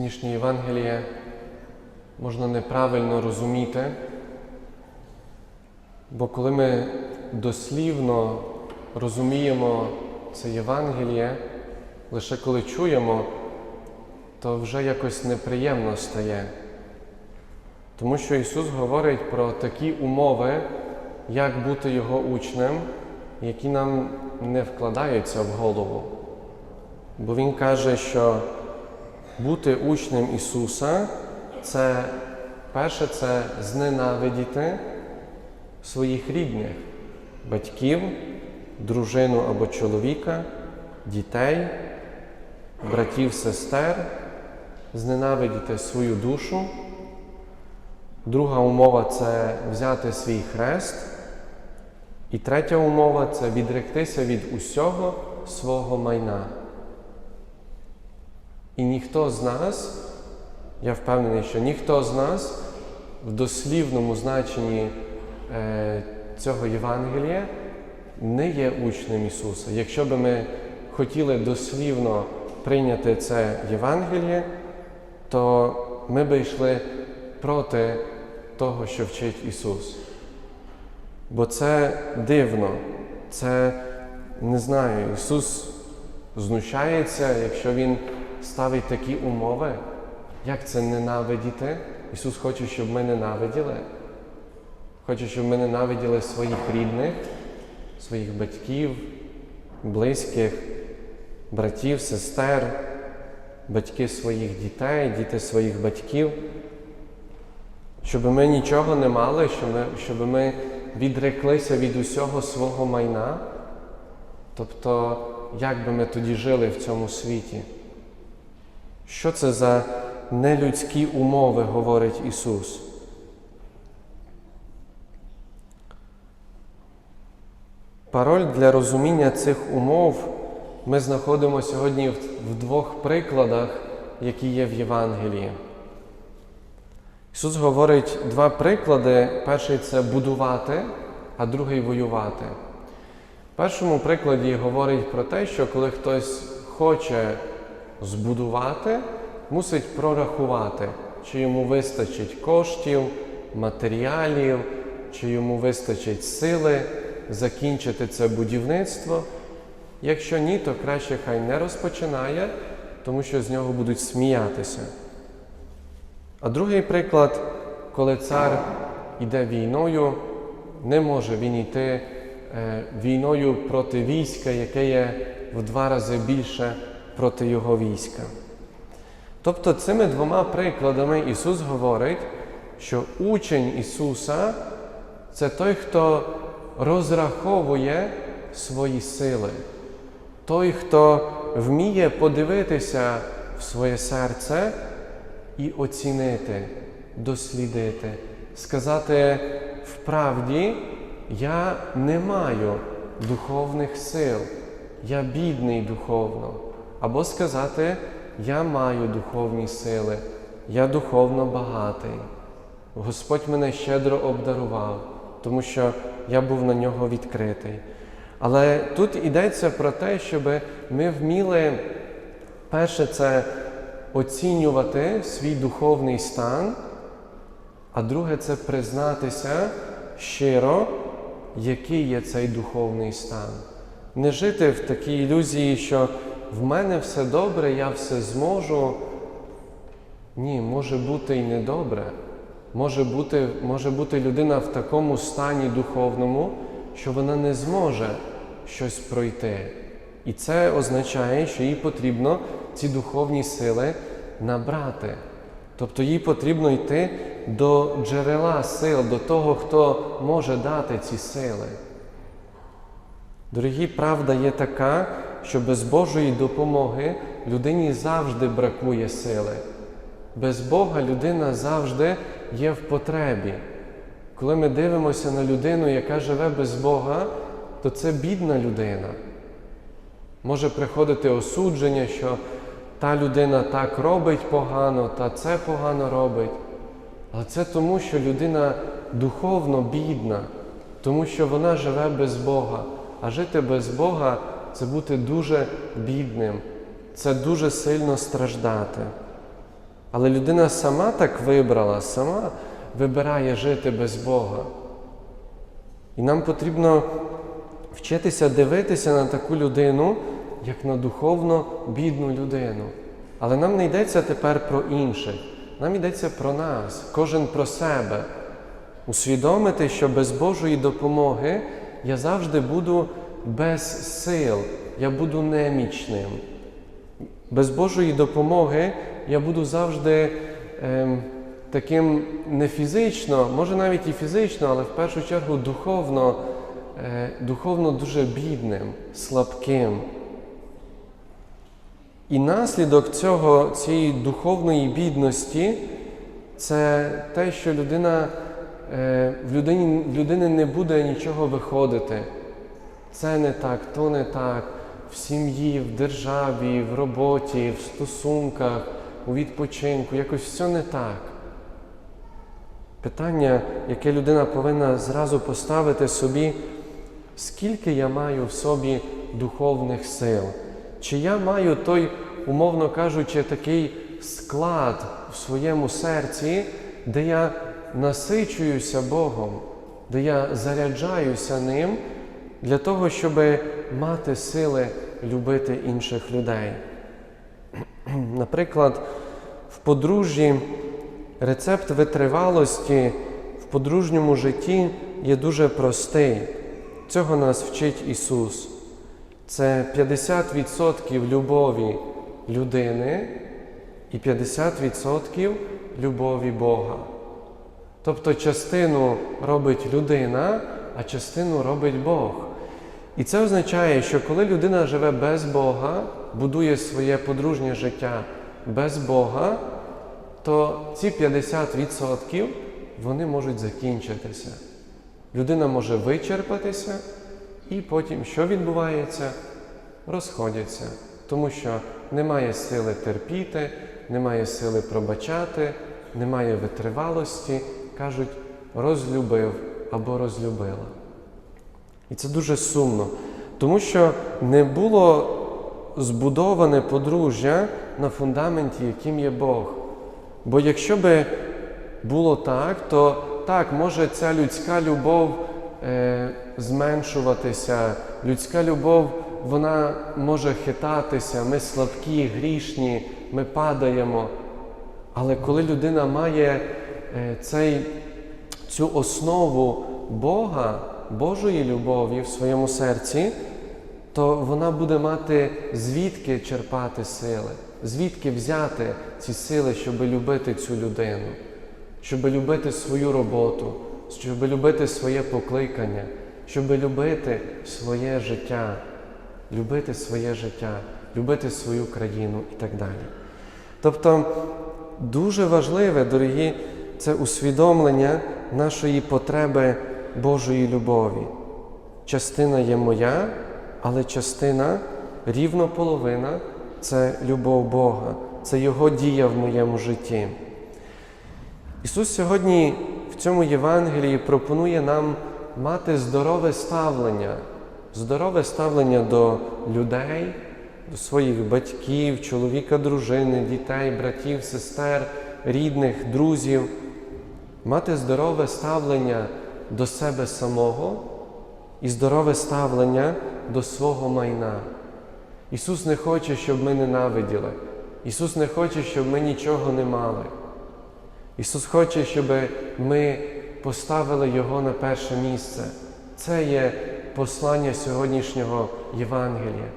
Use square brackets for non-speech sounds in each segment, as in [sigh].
Сьогоднішнє Євангеліє можна неправильно розуміти, бо коли ми дослівно розуміємо це Євангеліє, лише коли чуємо, то вже якось неприємно стає. Тому що Ісус говорить про такі умови, як бути Його учнем, які нам не вкладаються в голову. Бо Він каже, що бути учнем Ісуса це перше це зненавидіти своїх рідних, батьків, дружину або чоловіка, дітей, братів, сестер, зненавидіти свою душу. Друга умова це взяти свій хрест. І третя умова це відректися від усього свого майна. І ніхто з нас, я впевнений, що ніхто з нас в дослівному значенні е, цього Євангелія не є учнем Ісуса. Якщо би ми хотіли дослівно прийняти це Євангеліє, то ми би йшли проти того, що вчить Ісус. Бо це дивно, це не знаю, Ісус знущається, якщо Він ставить такі умови, як це ненавидіти? Ісус хоче, щоб ми ненавиділи. Хоче, щоб ми ненавиділи своїх рідних, своїх батьків, близьких, братів, сестер, батьки своїх дітей, діти своїх батьків. Щоб ми нічого не мали, щоб ми, відреклися від усього свого майна. Тобто, як би ми тоді жили в цьому світі? Що це за нелюдські умови, говорить Ісус? Пароль для розуміння цих умов ми знаходимо сьогодні в, двох прикладах, які є в Євангелії. Ісус говорить два приклади. Перший це будувати, а другий воювати. В першому прикладі говорить про те, що коли хтось хоче збудувати, мусить прорахувати, чи йому вистачить коштів, матеріалів, чи йому вистачить сили закінчити це будівництво. Якщо ні, то краще хай не розпочинає, тому що з нього будуть сміятися. А другий приклад, коли цар йде війною, не може він йти е, війною проти війська, яке є в два рази більше проти його війська. Тобто цими двома прикладами Ісус говорить, що учень Ісуса це той, хто розраховує свої сили, той, хто вміє подивитися в своє серце і оцінити, дослідити, сказати вправді, я не маю духовних сил, я бідний духовно. Або сказати, я маю духовні сили, я духовно багатий. Господь мене щедро обдарував, тому що я був на нього відкритий. Але тут йдеться про те, щоб ми вміли перше це оцінювати свій духовний стан, а друге це признатися щиро, який є цей духовний стан. Не жити в такій ілюзії, що в мене все добре, я все зможу. Ні, може бути і недобре. Може бути, може бути людина в такому стані духовному, що вона не зможе щось пройти. І це означає, що їй потрібно ці духовні сили набрати. Тобто їй потрібно йти до джерела сил, до того, хто може дати ці сили. Дорогі, правда є така, що без Божої допомоги людині завжди бракує сили. Без Бога людина завжди є в потребі. Коли ми дивимося на людину, яка живе без Бога, то це бідна людина. Може приходити осудження, що та людина так робить погано, та це погано робить. Але це тому, що людина духовно бідна, тому що вона живе без Бога. А жити без Бога це бути дуже бідним, це дуже сильно страждати. Але людина сама так вибрала, сама вибирає жити без Бога. І нам потрібно вчитися дивитися на таку людину, як на духовно бідну людину. Але нам не йдеться тепер про інших, нам йдеться про нас, кожен про себе. Усвідомити, що без Божої допомоги я завжди буду без сил, я буду немічним. Без Божої допомоги я буду завжди ем, таким не фізично, може навіть і фізично, але в першу чергу духовно, е, духовно дуже бідним, слабким. І наслідок цього, цієї духовної бідності це те, що людина, е, в людині, в людини не буде нічого виходити. Це не так, то не так. В сім'ї, в державі, в роботі, в стосунках, у відпочинку, якось все не так. Питання, яке людина повинна зразу поставити собі, скільки я маю в собі духовних сил? Чи я маю той, умовно кажучи, такий склад в своєму серці, де я насичуюся Богом, де я заряджаюся ним для того, щоб мати сили любити інших людей? [clears throat] Наприклад, в подружжі рецепт витривалості в подружньому житті є дуже простий. Цього нас вчить Ісус. Це 50% любові людини і 50% любові Бога. Тобто частину робить людина, а частину робить Бог. І це означає, що коли людина живе без Бога, будує своє подружнє життя без Бога, то ці 50% вони можуть закінчитися. Людина може вичерпатися, і потім що відбувається? Розходяться, тому що немає сили терпіти, немає сили пробачати, немає витривалості, кажуть, розлюбив або розлюбила. І це дуже сумно, тому що не було збудоване подружжя на фундаменті, яким є Бог. Бо якщо би було так, то так, може ця людська любов е, зменшуватися, людська любов вона може хитатися, ми слабкі, грішні, ми падаємо. Але коли людина має е, цей, цю основу Бога, Божої любові в своєму серці, то вона буде мати звідки черпати сили, звідки взяти ці сили, щоб любити цю людину, щоб любити свою роботу, щоб любити своє покликання, щоб любити своє життя, любити своє життя, любити свою країну і так далі. Тобто дуже важливе, дорогі, це усвідомлення нашої потреби Божої любові. Частина є моя, але частина рівно половина це любов Бога, це Його дія в моєму житті. Ісус сьогодні в цьому Євангелії пропонує нам мати здорове ставлення, здорове ставлення до людей, до своїх батьків, чоловіка, дружини, дітей, братів, сестер, рідних, друзів, мати здорове ставлення до себе самого і здорове ставлення до свого майна. Ісус не хоче, щоб ми ненавиділи. Ісус не хоче, щоб ми нічого не мали. Ісус хоче, щоб ми поставили Його на перше місце. Це є послання сьогоднішнього Євангелія.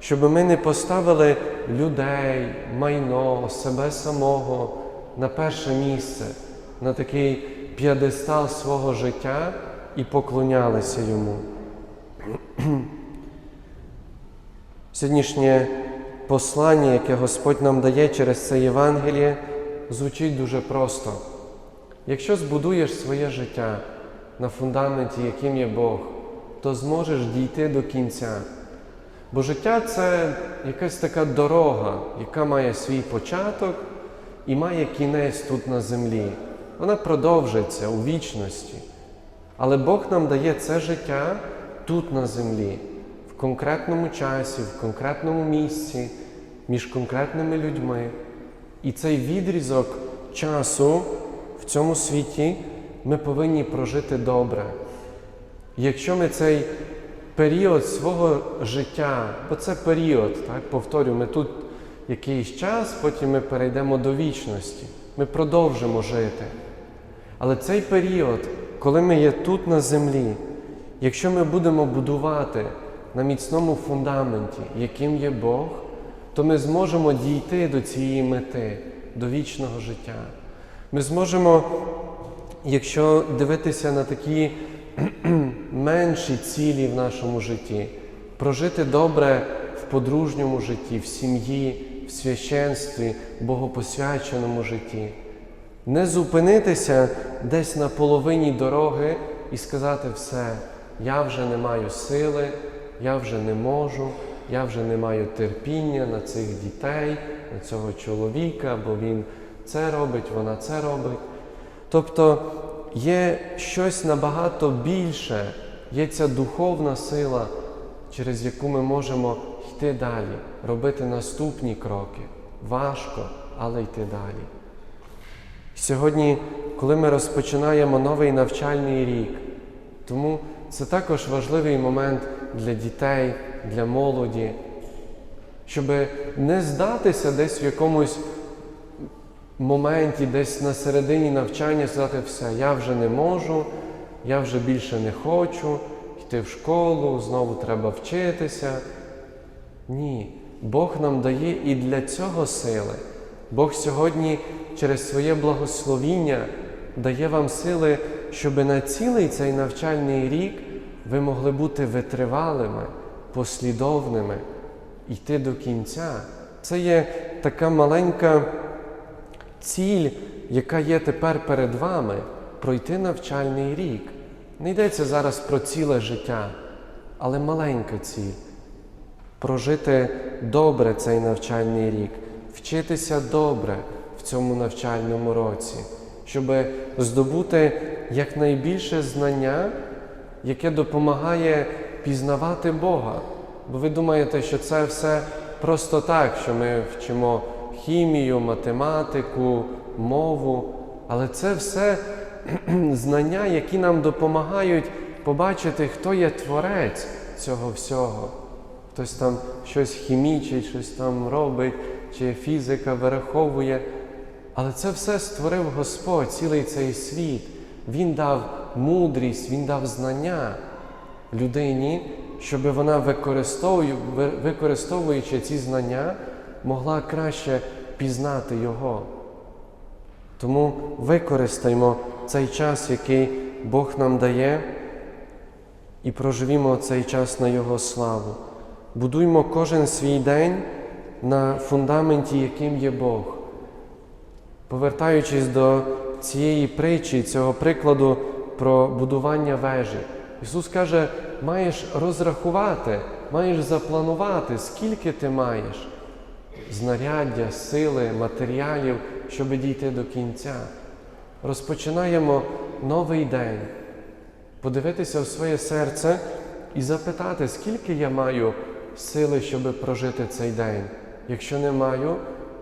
Щоб ми не поставили людей, майно, себе самого на перше місце, на такий п'єдестал свого життя і поклонялися йому. Сьогоднішнє послання, яке Господь нам дає через це Євангеліє, звучить дуже просто. Якщо збудуєш своє життя на фундаменті, яким є Бог, то зможеш дійти до кінця. Бо життя це якась така дорога, яка має свій початок і має кінець тут на землі. Вона продовжиться у вічності. Але Бог нам дає це життя тут на землі, в конкретному часі, в конкретному місці, між конкретними людьми. І цей відрізок часу в цьому світі ми повинні прожити добре. Якщо ми цей період свого життя, бо це період, так, повторю, ми тут якийсь час, потім ми перейдемо до вічності, ми продовжимо жити. Але цей період, коли ми є тут на землі, якщо ми будемо будувати на міцному фундаменті, яким є Бог, то ми зможемо дійти до цієї мети, до вічного життя. Ми зможемо, якщо дивитися на такі [clears throat] менші цілі в нашому житті, прожити добре в подружньому житті, в сім'ї, священстві, богопосвяченому житті. Не зупинитися десь на половині дороги і сказати все, я вже не маю сили, я вже не можу, я вже не маю терпіння на цих дітей, на цього чоловіка, бо він це робить, вона це робить. Тобто є щось набагато більше, є ця духовна сила, через яку ми можемо йти далі, робити наступні кроки. Важко, але йти далі. Сьогодні, коли ми розпочинаємо новий навчальний рік, тому це також важливий момент для дітей, для молоді, щоб не здатися десь в якомусь моменті, десь на середині навчання, сказати все, я вже не можу, я вже більше не хочу йти в школу, знову треба вчитися. Ні, Бог нам дає і для цього сили. Бог сьогодні через своє благословіння дає вам сили, щоб на цілий цей навчальний рік ви могли бути витривалими, послідовними, йти до кінця. Це є така маленька ціль, яка є тепер перед вами пройти навчальний рік. Не йдеться зараз про ціле життя, але маленька ціль прожити добре цей навчальний рік, вчитися добре в цьому навчальному році, щоб здобути якнайбільше знання, яке допомагає пізнавати Бога. Бо ви думаєте, що це все просто так, що ми вчимо хімію, математику, мову, але це все [clears throat] знання, які нам допомагають побачити, хто є творець цього всього. Хтось там щось хімічить, щось там робить, чи фізика вираховує. Але це все створив Господь, цілий цей світ. Він дав мудрість, Він дав знання людині, щоб вона, використовуючи ці знання, могла краще пізнати Його. Тому використаймо цей час, який Бог нам дає, і проживімо цей час на Його славу. Будуймо кожен свій день на фундаменті, яким є Бог. Повертаючись до цієї притчі, цього прикладу про будування вежі, Ісус каже, маєш розрахувати, маєш запланувати, скільки ти маєш знаряддя, сили, матеріалів, щоб дійти до кінця. Розпочинаємо новий день, подивитися в своє серце і запитати, скільки я маю сили, щоб прожити цей день. Якщо не маю,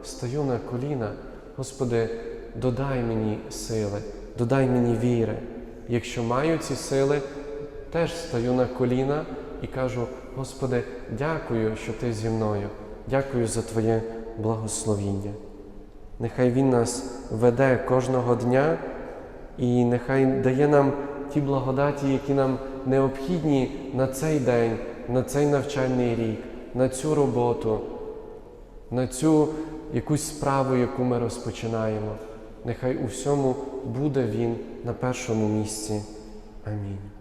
стаю на коліна. Господи, додай мені сили, додай мені віри. Якщо маю ці сили, теж стаю на коліна і кажу, Господи, дякую, що Ти зі мною. Дякую за Твоє благословіння. Нехай Він нас веде кожного дня і нехай дає нам ті благодаті, які нам необхідні на цей день, на цей навчальний рік, на цю роботу, на цю якусь справу, яку ми розпочинаємо. Нехай у всьому буде Він на першому місці. Амінь.